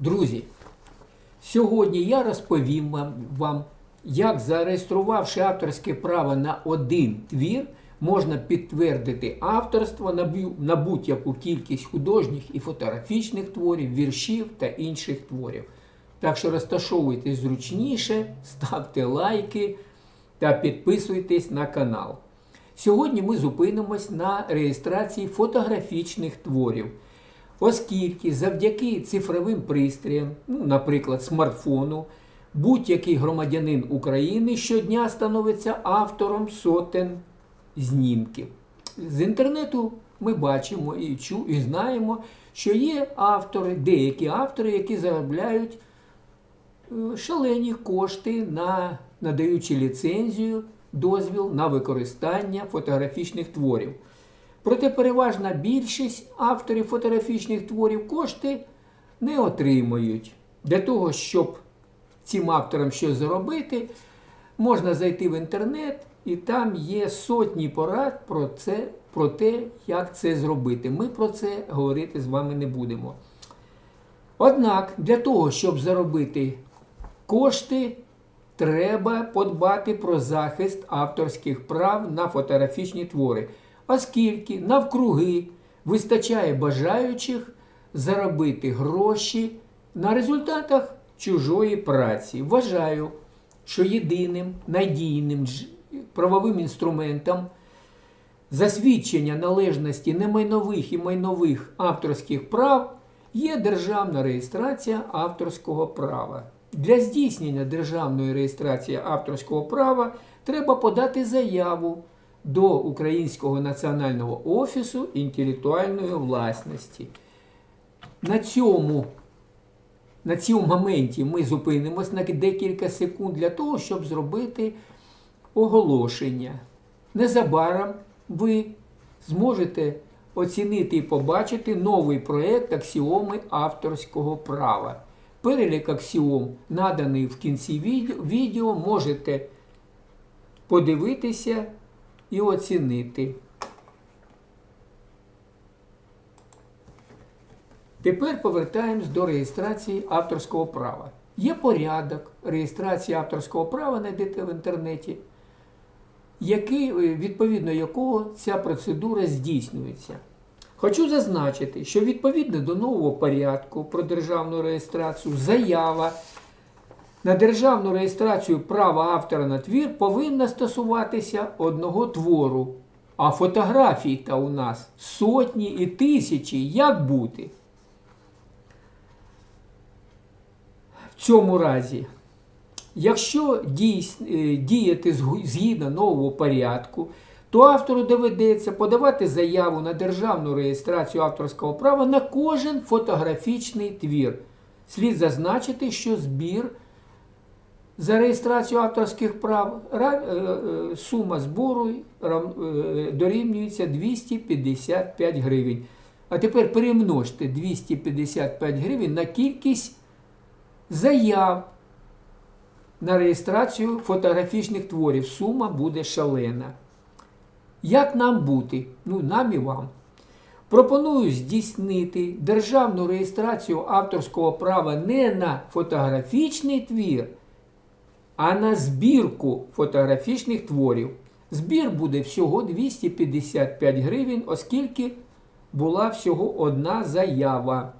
Друзі, сьогодні я розповім вам, як зареєструвавши авторське право на один твір, можна підтвердити авторство на будь-яку кількість художніх і фотографічних творів, віршів та інших творів. Так що розташовуйтесь зручніше, ставте лайки та підписуйтесь на канал. Сьогодні ми зупинимось на реєстрації фотографічних творів, оскільки завдяки цифровим пристроям, ну, наприклад, смартфону, будь-який громадянин України щодня становиться автором сотень знімків. З інтернету ми бачимо і, чу, і знаємо, що є автори, деякі автори, які заробляють е, шалені кошти на надаючи ліцензію, дозвіл на використання фотографічних творів. Проте переважна більшість авторів фотографічних творів кошти не отримують. Для того, щоб цим авторам щось заробити, можна зайти в інтернет, і там є сотні порад про це, про те, як це зробити. Ми про це говорити з вами не будемо. Однак для того, щоб заробити кошти, треба подбати про захист авторських прав на фотографічні твори, оскільки навкруги вистачає бажаючих заробити гроші на результатах чужої праці. Вважаю, що єдиним надійним правовим інструментом засвідчення належності немайнових і майнових авторських прав є державна реєстрація авторського права. Для здійснення державної реєстрації авторського права треба подати заяву до Українського національного офісу інтелектуальної власності. На цьому, на цьому моменті ми зупинимось на декілька секунд для того, щоб зробити оголошення. Незабаром ви зможете оцінити і побачити новий проєкт аксіоми авторського права. Перелік аксіом, наданий в кінці відео, можете подивитися і оцінити. Тепер повертаємось до реєстрації авторського права. Є порядок реєстрації авторського права, знайдете в інтернеті, який, е, відповідно якого ця процедура здійснюється. Хочу зазначити, що відповідно до нового порядку про державну реєстрацію заява на державну реєстрацію права автора на твір повинна стосуватися одного твору. А фотографій та у нас сотні і тисячі. Як бути? В цьому разі, якщо е, діяти згідно нового порядку, то автору доведеться подавати заяву на державну реєстрацію авторського права на кожен фотографічний твір. Слід зазначити, що збір за реєстрацію авторських прав ра- е, е, сума збору е, дорівнюється 255 гривень. А тепер перемножте 255 гривень на кількість заяв на реєстрацію фотографічних творів. Сума буде шалена. Як нам бути? Ну, нам і вам. Пропоную здійснити державну реєстрацію авторського права не на фотографічний твір, а на збірку фотографічних творів. Збір буде всього 255 гривень, оскільки була всього одна заява.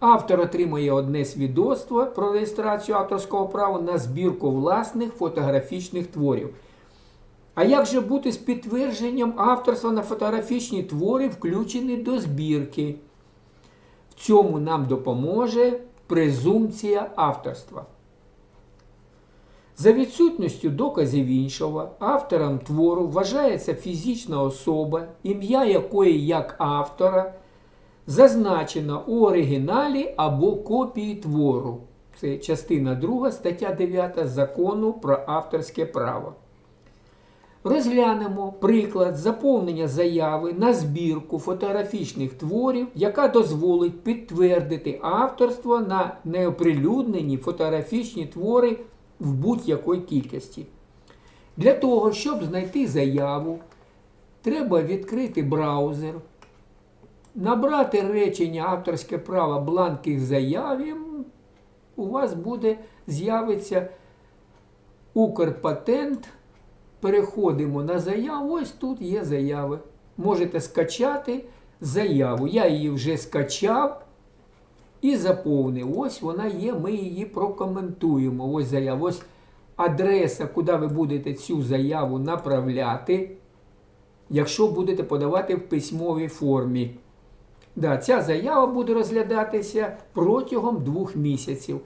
Автор отримує одне свідоцтво про реєстрацію авторського права на збірку власних фотографічних творів. А як же бути з підтвердженням авторства на фотографічні твори, включені до збірки? В цьому нам допоможе презумпція авторства. За відсутністю доказів іншого, автором твору вважається фізична особа, ім'я якої як автора зазначено у оригіналі або копії твору. Це частина 2 стаття 9 закону про авторське право. Розглянемо приклад заповнення заяви на збірку фотографічних творів, яка дозволить підтвердити авторство на неоприлюднені фотографічні твори в будь-якій кількості. Для того, щоб знайти заяву, треба відкрити браузер, набрати речення авторське право бланків заяві, у вас буде з'явиться Укрпатент. Переходимо на заяву. Ось тут є заяви. Можете скачати заяву. Я її вже скачав і заповнив. Ось вона є, ми її прокоментуємо. Ось заява. Ось адреса, куди ви будете цю заяву направляти, якщо будете подавати в письмовій формі. Да, ця заява буде розглядатися протягом двох місяців.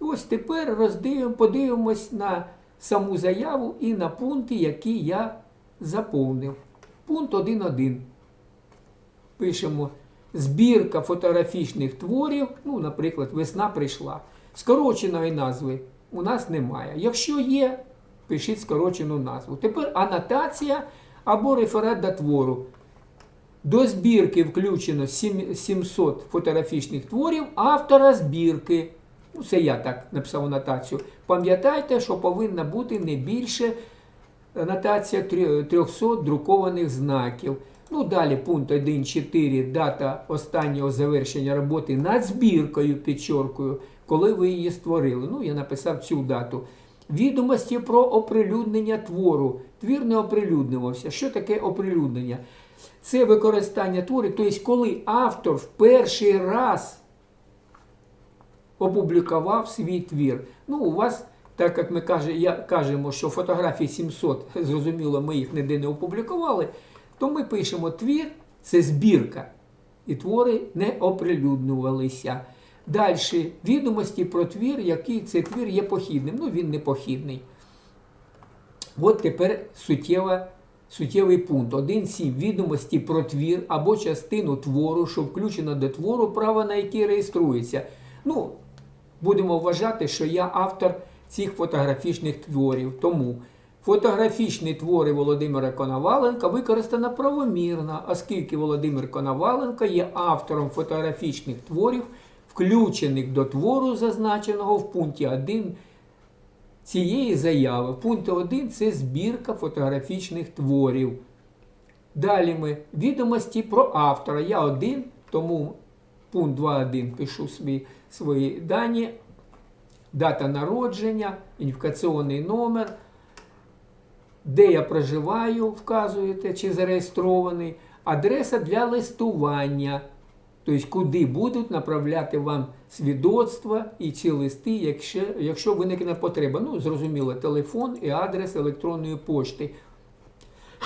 І ось тепер роздивимо, подивимось на саму заяву і на пункти, які я заповнив. Пункт 1.1. Пишемо збірка фотографічних творів, ну, наприклад, весна прийшла. Скороченої назви у нас немає. Якщо є, пишіть скорочену назву. Тепер анотація або реферат до твору. До збірки включено 700 фотографічних творів автора збірки. Ну, це я так написав анотацію. Пам'ятайте, що повинна бути не більше анотація 300 друкованих знаків. Ну, далі пункт 1.4. Дата останнього завершення роботи над збіркою, підчоркою, коли ви її створили. Ну, я написав цю дату. Відомості про оприлюднення твору. Твір не оприлюднювався. Що таке оприлюднення? Це використання творів, тобто, коли автор в перший раз опублікував свій твір. Ну, у вас, так як ми кажемо, що фотографій 700, зрозуміло, ми їх ніде не опублікували, то ми пишемо твір, це збірка, і твори не оприлюднювалися. Далі відомості про твір, який цей твір є похідним. Ну, він не похідний. От тепер суттєва, суттєвий пункт. 1.7. Відомості про твір або частину твору, що включено до твору, право на який реєструється. Ну, будемо вважати, що я автор цих фотографічних творів. Тому фотографічні твори Володимира Коноваленка використано правомірно, оскільки Володимир Коноваленко є автором фотографічних творів, включених до твору, зазначеного в пункті 1 цієї заяви. Пункт 1 це збірка фотографічних творів. Далі ми відомості про автора. Я один, тому пункт 2.1 пишу свої, свої дані. Дата народження, ідентифікаційний номер, де я проживаю, вказуєте, чи зареєстрований, адреса для листування. Тобто, куди будуть направляти вам свідоцтва і ці листи, якщо, якщо виникне потреба. Ну, зрозуміло, телефон і адрес електронної пошти.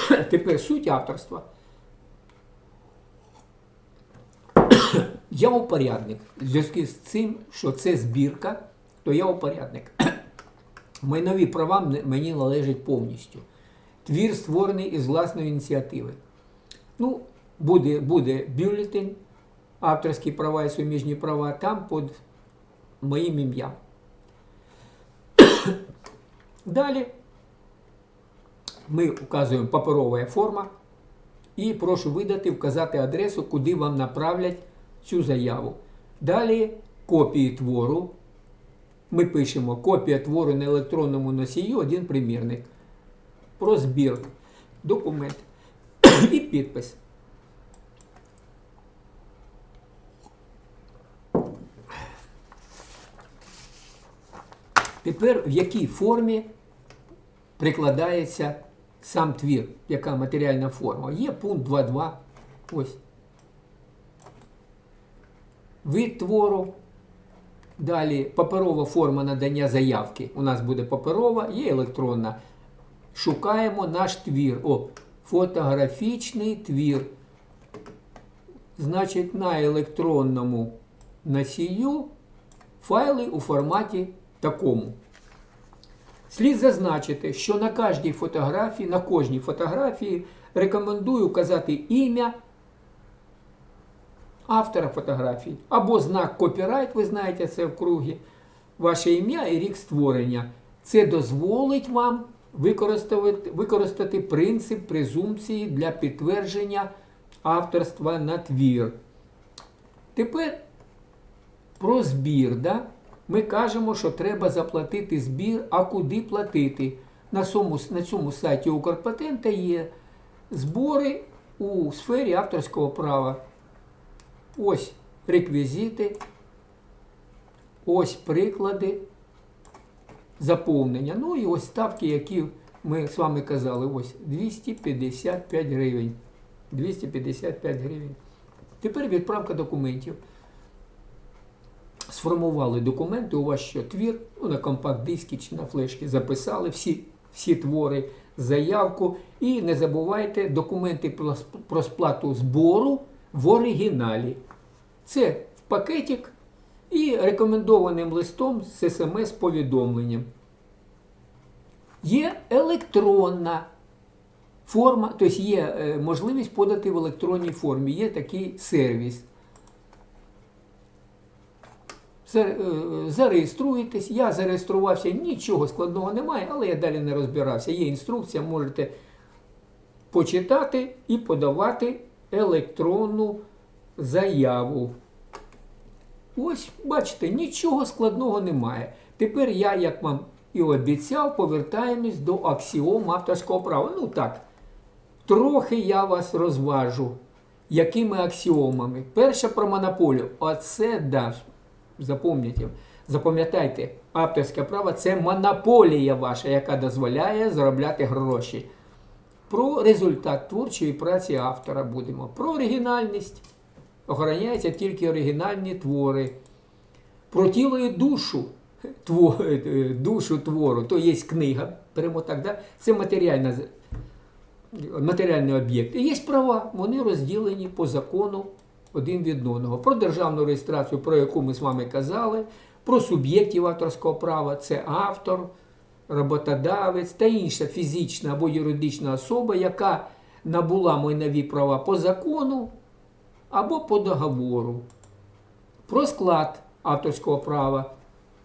Тепер суть авторства. Я упорядник. В зв'язку з цим, що це збірка, то я упорядник. Майнові права мені належать повністю. Твір створений із власної ініціативи. Ну, буде, буде бюлетень, авторські права і суміжні права, там під моїм ім'ям. Далі ми вказуємо паперова форма і прошу видати, вказати адресу, куди вам направлять цю заяву. Далі копії твору. Ми пишемо копія твору на електронному носію, один примірник. Про збір, документ і підпис. Тепер в якій формі прикладається сам твір, яка матеріальна форма? Є пункт 2.2. Ось. Вид твору. Далі паперова форма надання заявки. У нас буде паперова, є електронна. Шукаємо наш твір. О, фотографічний твір. Значить, на електронному носію файли у форматі такому. Слід зазначити, що на кожній фотографії, на кожній фотографії рекомендую казати ім'я автора фотографії або знак копірайт, ви знаєте це в кругі, ваше ім'я і рік створення. Це дозволить вам використати, використати принцип презумпції для підтвердження авторства на твір. Тепер про збір. Да? Ми кажемо, що треба заплатити збір, а куди платити? На цьому, на цьому сайті Укрпатента є збори у сфері авторського права. Ось реквізити. ось приклади заповнення. Ну і ось ставки, які ми з вами казали, ось 255 гривень. 255 гривень. Тепер відправка документів. Сформували документи, у вас що твір, ну, на компакт-дискі чи на флешці записали всі, всі твори, заявку. І не забувайте документи про сплату збору в оригіналі. Це в пакетик і рекомендованим листом з смс-повідомленням. Є електронна форма, тобто є е, можливість подати в електронній формі, є такий сервіс. Е, Зареєструєтесь, я зареєструвався, нічого складного немає, але я далі не розбирався. Є інструкція, можете почитати і подавати електронну заяву. Ось, бачите, нічого складного немає. Тепер я, як вам і обіцяв, повертаємось до аксіом авторського права. Ну так, трохи я вас розважу. Якими аксіомами? Перша про монополію. Оце да. Запам'ятайте, запам'ятайте, авторське право це монополія ваша, яка дозволяє заробляти гроші. Про результат творчої праці автора будемо. Про оригінальність. Охороняються тільки оригінальні твори. Про тіло і душу, тво- е, душу твору, то є книга, беремо так, да? це матеріальна, матеріальний об'єкт. І є права, вони розділені по закону один від одного. Про державну реєстрацію, про яку ми з вами казали, про суб'єктів авторського права, це автор, роботодавець та інша фізична або юридична особа, яка набула майнові права по закону або по договору. Про склад авторського права.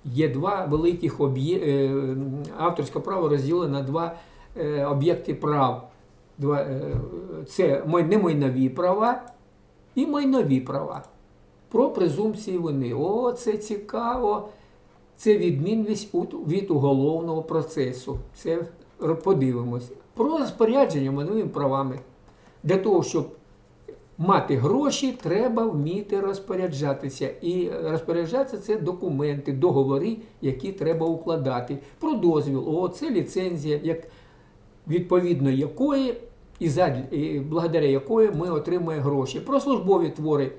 Є два великих об'є... е, авторське право розділено на два е, об'єкти прав. Два, е, це май- немайнові права і майнові права. Про презумпції вини. О, це цікаво. Це відмінність від уголовного процесу. Це подивимось. Про розпорядження майновими правами. Для того, щоб мати гроші, треба вміти розпоряджатися. І розпоряджатися це документи, договори, які треба укладати. Про дозвіл. О, це ліцензія, як, відповідно якої і, задля, і благодаря якої ми отримуємо гроші. Про службові твори,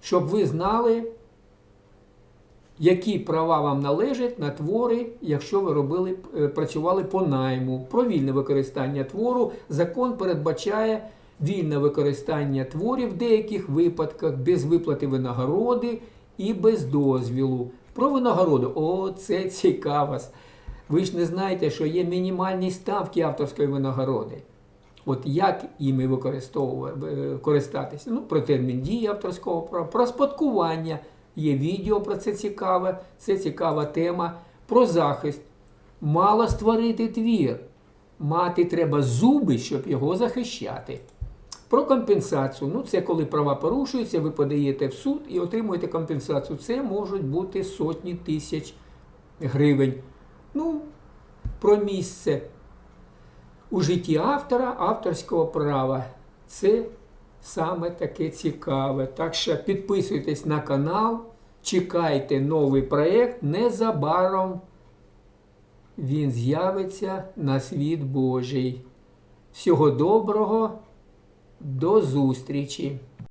щоб ви знали, які права вам належать на твори, якщо ви робили, е, працювали по найму. Про вільне використання твору закон передбачає вільне використання творів в деяких випадках без виплати винагороди і без дозвілу. Про винагороду. О, це цікаво. Ви ж не знаєте, що є мінімальні ставки авторської винагороди. От як іми використовувати, е, користатися? Ну, про термін дії авторського права, про спадкування. Є відео про це цікаве, це цікава тема. Про захист. Мало створити твір. Мати треба зуби, щоб його захищати. Про компенсацію. Ну, це коли права порушуються, ви подаєте в суд і отримуєте компенсацію. Це можуть бути сотні тисяч гривень. Ну, про місце у житті автора авторського права. Це саме таке цікаве. Так що підписуйтесь на канал, чекайте новий проєкт. Незабаром він з'явиться на світ Божий. Всього доброго, до зустрічі!